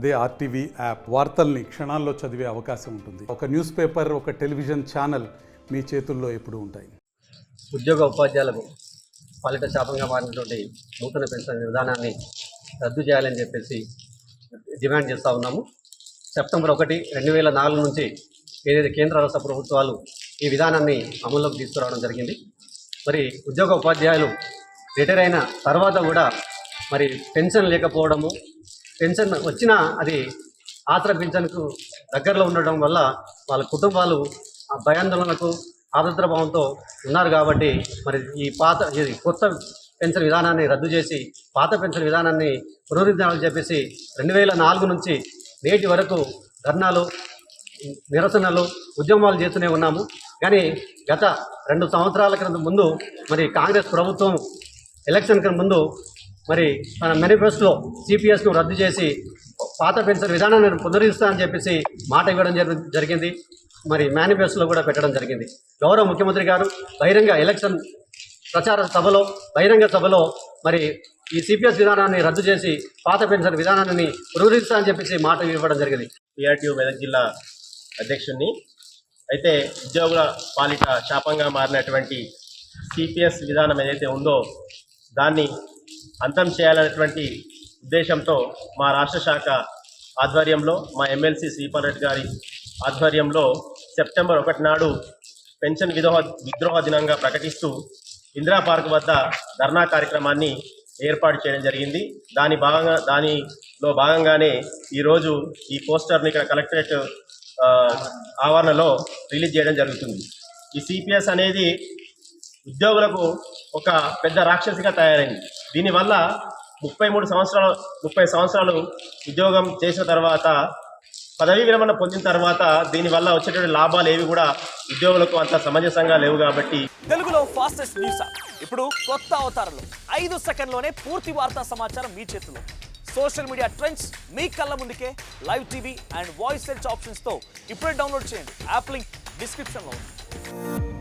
అదే RTV app వార్తల్ని క్షణాల్లో చదివే అవకాశం ఉంటుంది. ఒక న్యూస్ పేపర్ ఒక టెలివిజన్ ఛానల్ మీ చేతుల్లో ఎప్పుడు ఉంటాయి. ఉద్యోగ ఉపాధ్యాయులకు పాలిట శాపంగా మారినటువంటి నూతన పెన్షన్ విధానాన్ని రద్దు చేయాలని చెప్పేసి డిమాండ్ చేస్తూ ఉన్నాము. సెప్టెంబర్ ఒకటి రెండు వేల నాలుగు నుంచి ఏదైతే కేంద్ర రాష్ట్ర ప్రభుత్వాలు ఈ విధానాన్ని అమల్లోకి తీసుకురావడం జరిగింది. మరి ఉద్యోగ ఉపాధ్యాయులు రిటైర్ అయిన తర్వాత కూడా మరి పెన్షన్ లేకపోవడము పెన్షన్ వచ్చినా అది ఆసరా పెన్షన్కు దగ్గరలో ఉండడం వల్ల వాళ్ళ కుటుంబాలు ఆ భయాందోళనకు ఆదర్ద్ర భావంతో ఉన్నారు కాబట్టి మరి ఈ పాత ఇది కొత్త పెన్షన్ విధానాన్ని రద్దు చేసి పాత పెన్షన్ విధానాన్ని పునరుద్ధరించాలని చెప్పేసి రెండు వేల నాలుగు నుంచి నేటి వరకు ధర్నాలు నిరసనలు ఉద్యమాలు చేస్తూనే ఉన్నాము. కానీ గత రెండు సంవత్సరాల క్రింద ముందు మరి కాంగ్రెస్ ప్రభుత్వం ఎలక్షన్ ముందు మరి తన మేనిఫెస్టోలో సిపిఎస్ను రద్దు చేసి పాత పెన్షన్ విధానాన్ని పునరుద్ధరిస్తా అని చెప్పేసి మాట ఇవ్వడం జరి- జరిగింది. మరి మేనిఫెస్టోలో కూడా పెట్టడం జరిగింది. గౌరవ ముఖ్యమంత్రి గారు బహిరంగ ఎలక్షన్ ప్రచార సభలో బహిరంగ సభలో మరి ఈ సిపిఎస్ విధానాన్ని రద్దు చేసి పాత పెన్షన్ విధానాన్ని పునరుద్ధరిస్తా అని చెప్పేసి మాట ఇవ్వడం జరిగింది. పిఆర్టీయూ మెదక్ జిల్లా అధ్యక్షుడిని అయితే ఉద్యోగుల పాలిట శాపంగా మారినటువంటి సిపిఎస్ విధానం ఏదైతే ఉందో దాన్ని అంతం చేయాలనేటువంటి ఉద్దేశంతో మా రాష్ట్ర శాఖ ఆధ్వర్యంలో మా ఎమ్మెల్సీ శ్రీపాల్ రెడ్డి గారి ఆధ్వర్యంలో సెప్టెంబర్ ఒకటి నాడు పెన్షన్ విద్రోహ విద్రోహ దినంగా ప్రకటిస్తూ ఇందిరా పార్క్ వద్ద ధర్నా కార్యక్రమాన్ని ఏర్పాటు చేయడం జరిగింది. దాని భాగంగా దానిలో భాగంగానే ఈరోజు ఈ పోస్టర్ని ఇక్కడ కలెక్టరేట్ ఆవరణలో రిలీజ్ చేయడం జరుగుతుంది. ఈ సిపిఎస్ అనేది ఉద్యోగులకు ఒక పెద్ద రాక్షసిగా తయారైంది. దీనివల్ల ముప్పై మూడు సంవత్సరాలు ముప్పై సంవత్సరాలు ఉద్యోగం చేసిన తర్వాత పదవీ విరమణ పొందిన తర్వాత దీనివల్ల వచ్చేటువంటి లాభాలు ఏవి కూడా ఉద్యోగులకు అంత సమంజసంగా లేవు కాబట్టి తెలుగులో ఫాస్టెస్ట్ న్యూస్ ఇప్పుడు కొత్త అవతారంలో ఐదు సెకండ్లోనే పూర్తి వార్తా సమాచారం మీ చేతిలో. సోషల్ మీడియా ట్రెండ్స్ మీ కళ్ళ ముందుకే live TV and voice search ఆప్షన్స్తో ఇప్పుడే డౌన్లోడ్ చేయండి. యాప్ లింక్ డిస్క్రిప్షన్లో ఉంది.